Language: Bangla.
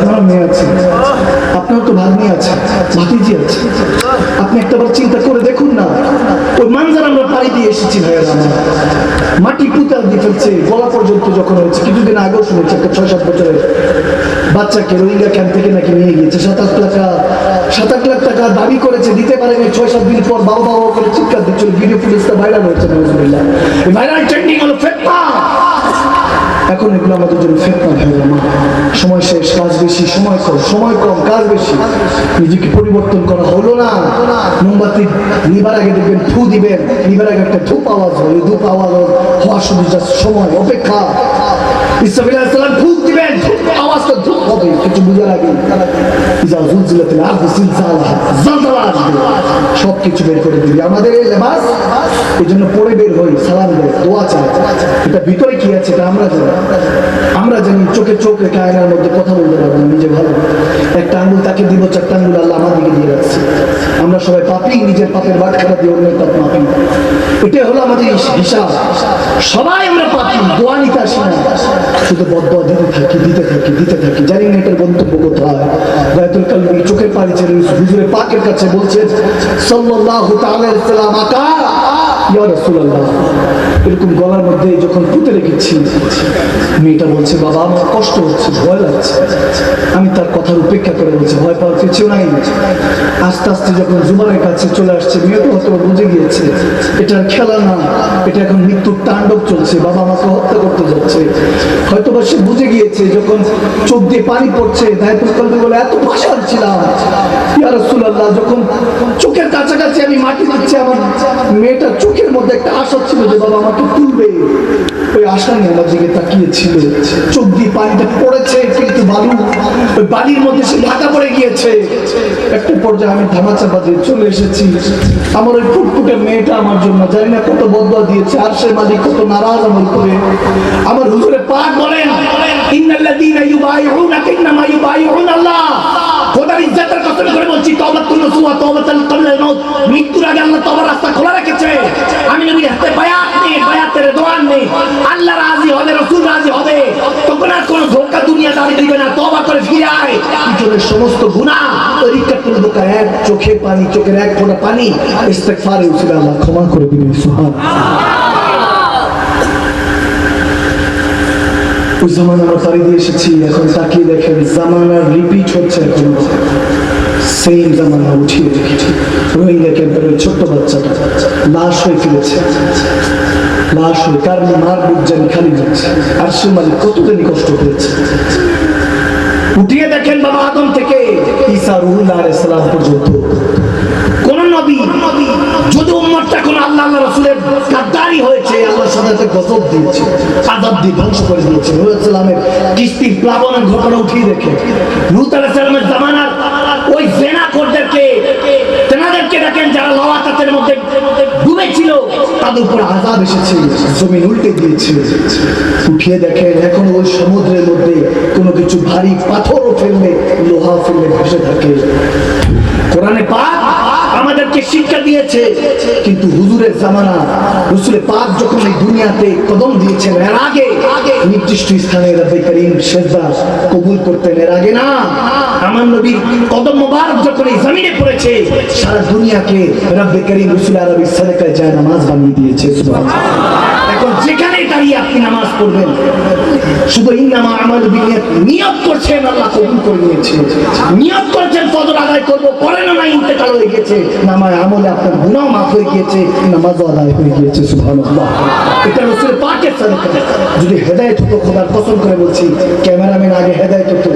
আপনার মেয়ে আছে। আপনার তো ভাগ্নি আছে, ভাতিজি আছে। আপনি একটাবার চিন্তা করে দেখুন না, ওই মানজার আমরা পাড়ি দিয়ে এসেছি ভাইয়ের মাটি পুতাল দিয়ে ফেলছে, গলা পর্যন্ত যখন হয়েছে, কিছুদিন আগেও শুনেছি একটা ছয় সাত বছরের বাচ্চাকে রোহিঙ্গা ক্যাম্প থেকে নাকি নিয়ে গিয়েছে। সাত টাকা, সাত আট লাখ টাকা দাবি করেছে, দিতে পারেনি। ছয় সাত দিন পর বাবা বাবা করে চিৎকার দিচ্ছিল। ভিডিও ফুটেজটা ভাইরাল হয়েছে ভাইরাল ট্রেন্ডিং হলো ফেতনা এখন এগুলো আমাদের জন্য ফেতনা হয়ে গেল সময় শেষ, কাজ বেশি, সময় কম সময় কম, কাজ বেশি। নিজেকে পরিবর্তন করা হলো না। মোমবাতি নিবার আগে দেখবেন, ফু দিবেন। নিবার আগে একটা ধূপ আওয়াজ হয়। ওই ধূপ আওয়াজ হওয়ার শুধু just সময়, অপেক্ষা। আলাইহিসসালাম ফুক দিবেন। আওয়াজটা ধূপ হবে, কিছু বুঝার আগে। ইজা জুলজিলাতিল আরদু জিলজালাহা জালজালা সব কিছু বের করে দিবি। আমাদের এই লেবাস এই জন্য পরে বের হই, সালাম দেয় দোয়া চায় এটা ভিতরে কি আছে, এটা আমরা জানি। আমরা জানি চোখে চোখ রেখে মধ্যে কথা বলতে পারব নিজে ভালো। একটা আঙ্গুল তাকে দিব, চারটা আঙ্গুল আল্লাহ আমার দিকে দিয়ে রাখছে। আমরা সবাই পাপি, নিজের পাপের বাট খাটা দিয়ে অন্যের পাপ মাপি। এটাই হলো আমাদের হিসাব। সবাই আমরা পাপি, দোয়া নিতে আসি না। শুধু বদ্ধ দিতে থাকি দিতে থাকি দিতে থাকি। জানি না এটার গন্তব্য কোথায়। রায়তুল কালমি চোখের পানি ছেড়ে হুজুরের পাকের কাছে বলছেন সাল্লাল্লাহু তাআলা আকা। এরকম গলার মধ্যে যখন পুঁতে রেখেছি, মেয়েটা বলছে, বাবা, আমার কষ্ট হচ্ছে, ভয় লাগছে। আমি তার কথার উপেক্ষা করে বলছি, ভয় পাওয়ার কিছু নাই। আস্তে আস্তে যখন জুমানের কাছে চলে আসছে, মেয়ে তো হয়তো বুঝে গিয়েছে, এটা খেলা না, এটা এখন মৃত্যুর তাণ্ডব চলছে, বাবা আমাকে হত্যা করতে যাচ্ছে। হয়তো সে বুঝে গিয়েছে যখন চোখ দিয়ে পানি পড়ছে এত ভাষা ছিলাম। ইয়া রাসূলুল্লাহ, যখন চোখের কাছাকাছি আমি মাটি দিচ্ছি, আমার চোখের মধ্যে একটা আশা ছিল যে বাবা আমাকে তুলবে। ওই আশা নিয়ে আমার দিকে তাকিয়েছিল। চোখ দিয়ে পানিটা পড়েছে, কিন্তু বালু ওই বালির মধ্যে সে ঢাকা পড়ে গিয়েছে। একটা পর্যায়ে আমি ধামাচা চলে এসেছি। আমার ওই ফুটফুটে মেয়েটা আমার জন্য জানি না কত বদলা দিয়েছে, আর সে মালিক কত নারাজ আমার করে। আমার হুজুরে পাক বলেন, ইন্নাল্লাযীনা ইউবাইউনাকা, ইন্নামা ইউবাইউনা খোদার ইজ্জতের কসম করে বলছি তওবাতুন নসুহা তওবাতাল কবলাল মাউত। মৃত্যুর আগে আল্লাহ তওবার রাস্তা খোলা রেখেছে। আমি নবীর হাতে বায়াত নেই বায়াতের দোয়ান নেই আল্লাহ রাজি হবে, রাসূল রাজি হবে। তখন আর কোনো ধোকা দুনিয়া দাঁড়িয়ে দিবে না, তওবা করে ফিরে আয়। পিছনের সমস্ত গুনাহ এক চোখের পানি, চোখের এক ফোঁটা পানি। ইস্তেগফারে উসিলা ক্ষমা করে দিবেন সুবহান এসেছি, এখন তাকিয়ে দেখেন জামানার রিপিট হচ্ছে এখন। সেম জামানা উঠিয়ে রেখেছি। রোহিঙ্গা ক্যাম্পের ছোট্ট বাচ্চাটা লাশ হয়ে ফিরেছে। লাশ হয়ে কার মার বুক জানি খালি যাচ্ছে আর সে মালিক কতদিনই কষ্ট পেয়েছে। উঠিয়ে দেখেন বাবা আদম থেকে ঈসা রুহুল্লাহ আলাইহিস পর্যন্ত। কোন নবী, যদি উম্মতটা কোন আল্লাহ আল্লাহ রাসূলের তাদের আযাব এসেছে, জমিন উল্টে দিয়েছে উঠিয়ে দেখেন, এখন ওই সমুদ্রের মধ্যে কোনো কিছু ভারী পাথরও ফেললে, লোহা ফেললে ভেসে থাকে। কোরআনে পাক আমাদেরকে দিয়েছে, কিন্তু হুজুরের জামানা, রসুলের পাক যখন এই দুনিয়াতে কদম দিয়েছেন, এর আগে নির্দিষ্ট স্থানে রব্বে করিম সেজদা কবুল করতেন, এর আগে না। আমার নবীর কদম মোবারক যখন এই জমিনে পড়েছে, সারা দুনিয়াকে রব্বে করিম রসুল আরবি সাদেকায় যায় নামাজ বানিয়ে দিয়েছে এখন যেখানে দাঁড়িয়ে আপনি নামাজ পড়বেন, শুধু ইন্নামা আমাল বিনিয়ত, নিয়ত করছেন, আল্লাহ কবুল করে নিয়েছে। নিয়ত করছেন ফজর আদায় করব, পরে না ইন্তেকাল হয়ে গেছে নামায় আমলে আপনার গুনাহ মাফ হয়ে গিয়েছে, নামাজ আদায় হয়ে গিয়েছে, সুবহানাল্লাহ। এটা রসুল পাকের সাদাকা। যদি হেদায়েত হতো খোদার কসম করে বলছি, ক্যামেরাম্যান আগে হেদায়েত হতো।